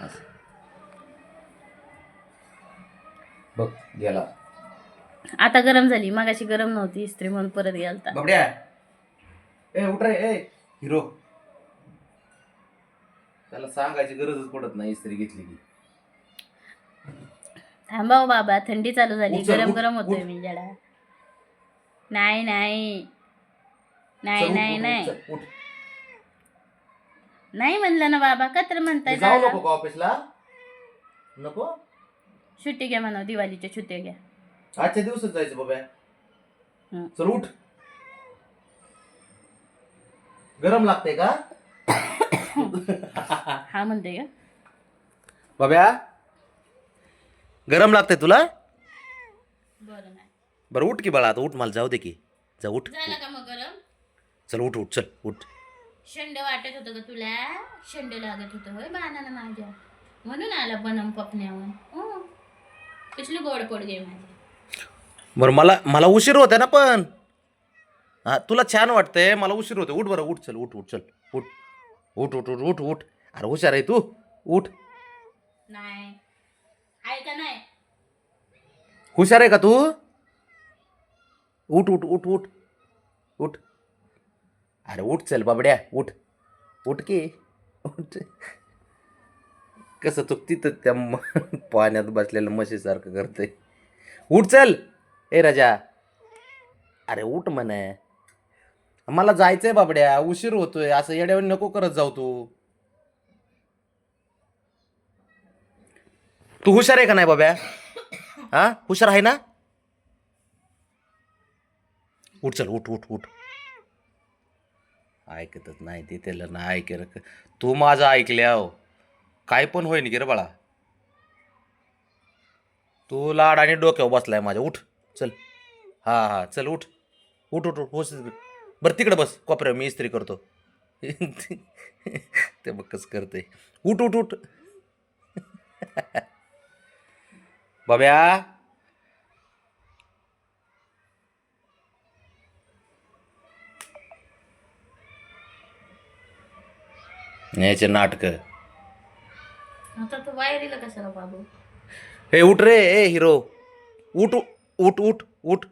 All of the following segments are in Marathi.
असं. बघ गेला. आता गरम झाली. मगाशी गरम नव्हती. इस्त्री म्हणून परत गेलता. बाबड्या! ए उठ रे ए हिरो. त्याला सांगायची गरजच पडत नाही इस्त्री घेतली की. थांबा हो बाबा थंडी चालू झाली. उठ, गरम उठ, गरम होतोय उठ. मी जरा. नाही नाही. नाही नाही उठ, नाही. उठ. नाही म्हणलं ना बाबा का तर म्हणताय जाऊ? नको का ऑफिसला? नको? सुट्टी घ्या म्हणा दिवाळीच्या सुट्ट्या घ्या. आजच्या दिवसात जायचं बाबा. हं. चल उठ. गरम लागते का? हा म्हणते का? बाब्या गरम लागते तुला? बरं नाही. बरं उठ की बाळा आता उठ मला जाऊ दे की. जा उठ. झालं का मग गरम? चल उठ उठ चल उठ. शंड वाटत होतं का तुला. शंड लागत होतं होय बाणानं माझ्या. म्हणून आला बनम पपण्यावर हो. कसली गोड पोडगे माझी. बरं मला मला उशीर होते ना पण. हा तुला छान वाटतंय. मला उशीर होते उठ बरं उठ चल उठ उठ चल. उठ. उठ उठ उठ उठ उठ. अरे हुशार आहे तू. उठ. नाही. आहे का नाही? हुशार आहे का तू? उठ उठ उठ उठ. उठ. अरे उठ चल बाबड्या उठ. उठ की. उठ. कसं तू तिथं त्या पाण्यात बसलेलं म्हशीसारखं करते उठ चल. ए राजा. अरे उठ म्हणे. मला जायचंय बाबड्या उशीर होतोय असं येड्यावर नको करत जाऊ तू. तू हुशार आहे का नाही बाब्या? हा? हुशार आहे ना? उठ चल उठ उठ उठ. ऐकतच नाही ते त्याला ना ऐकेल तू माझं ऐकल्या हो. काय पण होईन की रे बाळा. तू लाड आणि डोक्यावर बसलाय माझ्या. उठ चल. हा हा चल उठ. उठ उठ उठ. होस बरं तिकडे बस. कोपऱ्या मी इस्त्री करतो. ते बघ कसं करते उठ उठ उठ. बाब्या. याचे नाटक. आता तू वायरीला कशाला बाबू? हे उठ रे ए हिरो. उठ उठ उठ उठ.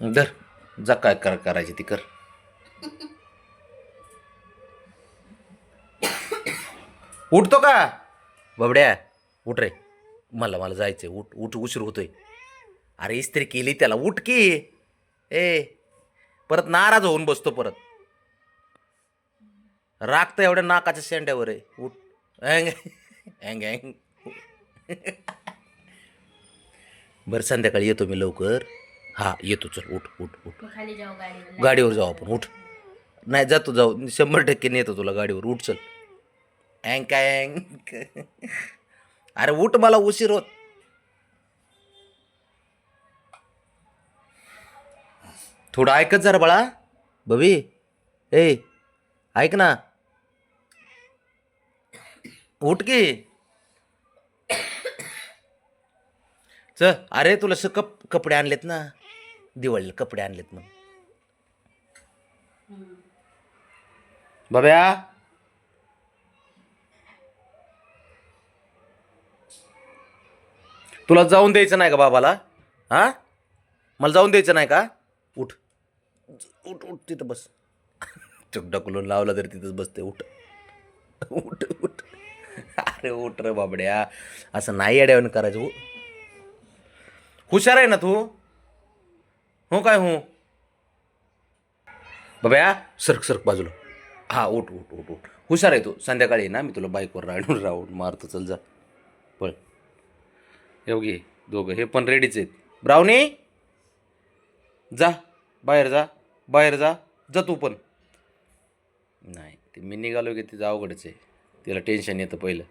धर जा काय कर करायची ती कर. उठतो का? बबड्या उठ रे. मला मला जायचंय. उठ उठ उशीर होतोय. अरे इस्त्री केली त्याला. उठ की. ए परत नाराज होऊन बसतो परत. राग तर एवढ्या नाकाच्या शेंड्यावर आहे. उठ. अँग अँग अँग बरं संध्याकाळी येतो मी लवकर. हा येतो चल उठ उठ उठ. खाली जाऊ गाडीवर. गाडीवर जाऊ आपण उठ. नाही जातो जाऊ. शंभर टक्के नेतो तुला गाडीवर. उठ चल. अँग काय अँग अरे उठ मला उशीर होत. थोडं ऐकत जरा बाळा. बबी ए ऐक ना. उठ की. च अरे तुला स कप कपडे आणलेत ना. दिवाळीला कपडे आणलेत मग बब्या. तुला जाऊन द्यायचं नाही का बाबाला? हा? मला जाऊन द्यायचं नाही का? उठ उठ तिथं बस. चक ढकलून लावलं तरी तिथंच बसते उठ. उठ उठ. अरे उठ रे बाबड्या. असं नाही अड्यावून करायचं हो. हुशार आहे ना तू? हो काय हो? बाब्या सरक सरक बाजूला. हा उठ उठ उठ उठ. हुशार आहे तू. संध्याकाळी ये ना मी तुला बाईकवर राहून राहून मारतो. चल जा. पळ. येऊ दोघं हे पण रेडीच आहेत. ब्राउनी! जा बाहेर जा. बाहेर जा जा तू पण. नाही ते मी निघालो की तिचं अवघडच आहे. तिला टेन्शन येतं पहिलं.